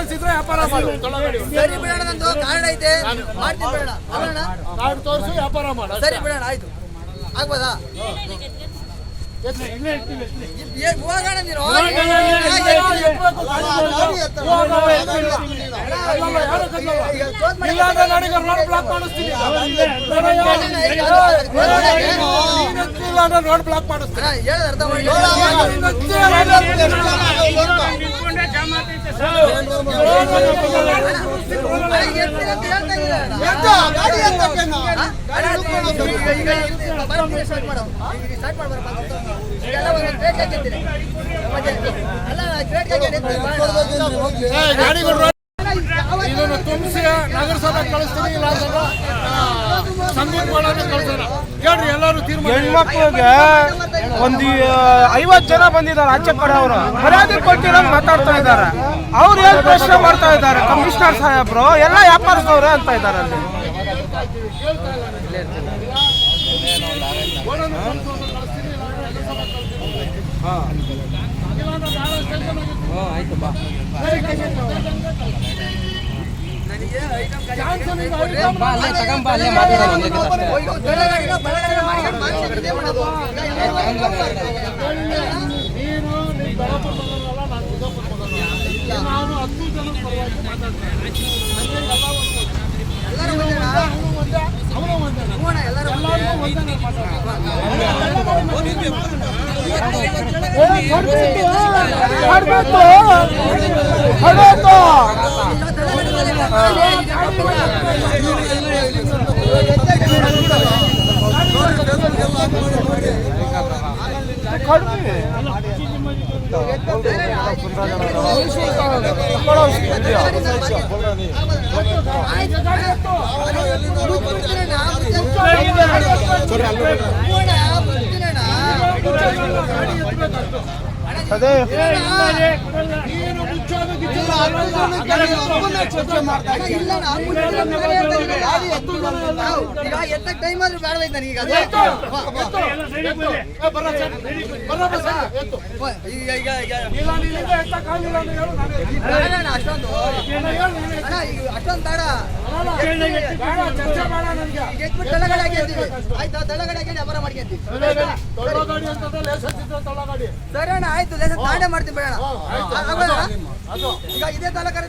Licence ಇದ್ರೆ ವ್ಯಾಪಾರ ಮಾಡು ಸರಿ ಬಿಡೋಣ ನಂದು ಕಾರ್ಡ್ ಐತೆ ಮಾಡ್ತೀನಿ ಕಾರ್ಡ್ ತೋರಿಸು ವ್ಯಾಪಾರ ಮಾಡು ಸರಿ ಬಿಡೋಣ ಆಯ್ತು ಆಗ್ಬೋದಾ ಹೋಗೋಣ ನೀನು ಇಲ್ಲ ಅಂದ್ರೆ ನನಗೆ ರೋಡ್ ಬ್ಲಾಕ್ ಮಾಡಿಸ್ತೀನಿ ಇಲ್ಲಾಂದ್ರೆ ರೋಡ್ ಬ್ಲಾಕ್ ಮಾಡಿಸ್ತೀನಿ ಅಣ್ಣ, ಹೇಳೋದು ಅರ್ಥ ಮಾಡಿ ಅಣ್ಣ, ಎತ್ತೀನಿ ಅಂತ ಹೇಳ್ತಾ ಇದ್ದೀರ ಅಣ್ಣ. ಅಣ್ಣ, ಈಗ- ಈಗ ಇಲ್ಲಿ ಬರ್ತೀನಿ, start ಮಾಡು. ಈಗ start ಮಾಡು ಬರಪ್ಪ, ಗೊತ್ತು. ಈಗೆಲ್ಲ ಒಂದು plate ಹಾಕಿರ್ತೀನಿ. ಮತ್ತೆ ಅಲ್ಲ, plate ಏ, ಗಾಡಿಗಳು ರೋಡ್ ಯಾವತ್ತು ಇದನ್ನು ತುಂಬಿಸಿ ನಗರಸಭೆ ಕಳಿಸ್ತೀನಿ ಇಲ್ಲ ಅಂದ್ರೆ ಸಂದೀಪ್ ಮಾಡೋದು ಕಳ್ಸೋಣ. ಹೇಳ್ರಿ ಎಲ್ಲರೂ ತೀರ್ಮಾನ ಹೆಣ್ಮಕ್ಳಿಗೆ ಒಂದು ಐವತ್ತು ಜನ ಬಂದಿದ್ದಾರೆ ಆಚೆ ಕಡೆ ಅವರು. ಮರ್ಯಾದೆ ಕೊಟ್ಟಿರೋ ಮಾತಾಡ್ತಾ ಇದ್ದಾರೆ. ಅವ್ರು ಏನ್ ಪ್ರಶ್ನೆ ಮಾಡ್ತಾ ಇದ್ದಾರೆ? ಕಮಿಷನರ್ ಸಾಹೇಬ್ರು ಎಲ್ಲ ವ್ಯಾಪಾರದವ್ರೆ ಅಂತ ಇದ್ದಾರೆ ಅಲ್ಲಿ. ಜಾನ್ಸನ್ ಬಾ, ನೀನು ನಿನ್ ದೊಡ್ಡಪ್ಪ ಮಗನಲ್ಲ, ನಾನು ಚಿಕ್ಕಪ್ಪ ಮಗನಲ್ಲ. ನಾನು ಹತ್ತು ಜನ ಪರವಾಗಿ ಮಾತಾಡ್ತೀನಿ? ಅವನು ಒಂದೇ ಅವನು ಒಂದೇ ಎಲ್ಲರೂ ಒಂದೇ. ಮಾತಾಡ್ತೀನಿ ಅದೇ ನೀನು ಮುಚ್ಚೋದು ಗಿಚ್ಚೋದು ಈಗ ಎತ್ತ ಟೈಮ್ ಆದ್ರೂ ಬೇಡವೈತೆ ನನಗೆ ಈಗ. ಈಗ ಇಲ್ಲ. ಬೇಡ ಅಷ್ಟೊಂದು ಅಷ್ಟೊಂದು ಬೇಡ ಆಯ್ತಾ ತಳ್ಳಗಡೆ ಹಾಕಿ ವ್ಯಾಪಾರ ಮಾಡ್ಕೊಂತೀವಿ ಸರಿ ಅಣ್ಣ ಆಯ್ತು ಲೇಸ ತಾಂಡೆ ಮಾಡ್ತೀನಿ ಬೇಡ ಈಗ ಇದೇ ತಾಲೂಕಲ್ಲಿ